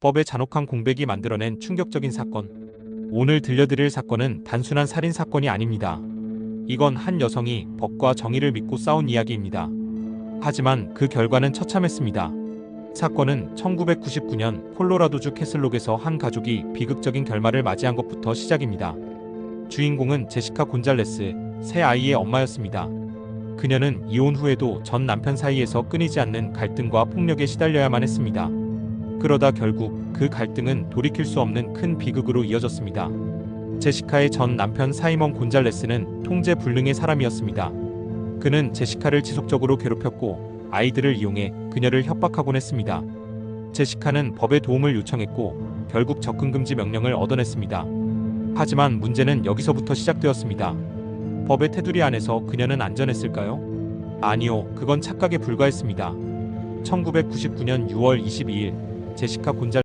법의 잔혹한 공백이 만들어낸 충격적인 사건. 오늘 들려드릴 사건은 단순한 살인 사건이 아닙니다. 이건 한 여성이 법과 정의를 믿고 싸운 이야기입니다. 하지만 그 결과는 처참했습니다. 사건은 1999년 콜로라도주 캐슬록에서 한 가족이 비극적인 결말을 맞이한 것부터 시작입니다. 주인공은 제시카 곤잘레스, 새 아이의 엄마였습니다. 그녀는 이혼 후에도 전 남편 사이에서 끊이지 않는 갈등과 폭력에 시달려야만 했습니다. 그러다 결국 그 갈등은 돌이킬 수 없는 큰 비극으로 이어졌습니다. 제시카의 전 남편 사이먼 곤잘레스는 통제 불능의 사람이었습니다. 그는 제시카를 지속적으로 괴롭혔고 아이들을 이용해 그녀를 협박하곤 했습니다. 제시카는 법의 도움을 요청했고 결국 접근 금지 명령을 얻어냈습니다. 하지만 문제는 여기서부터 시작되었습니다. 법의 테두리 안에서 그녀는 안전했을까요? 아니요, 그건 착각에 불과했습니다. 1999년 6월 22일 제시카 곤잘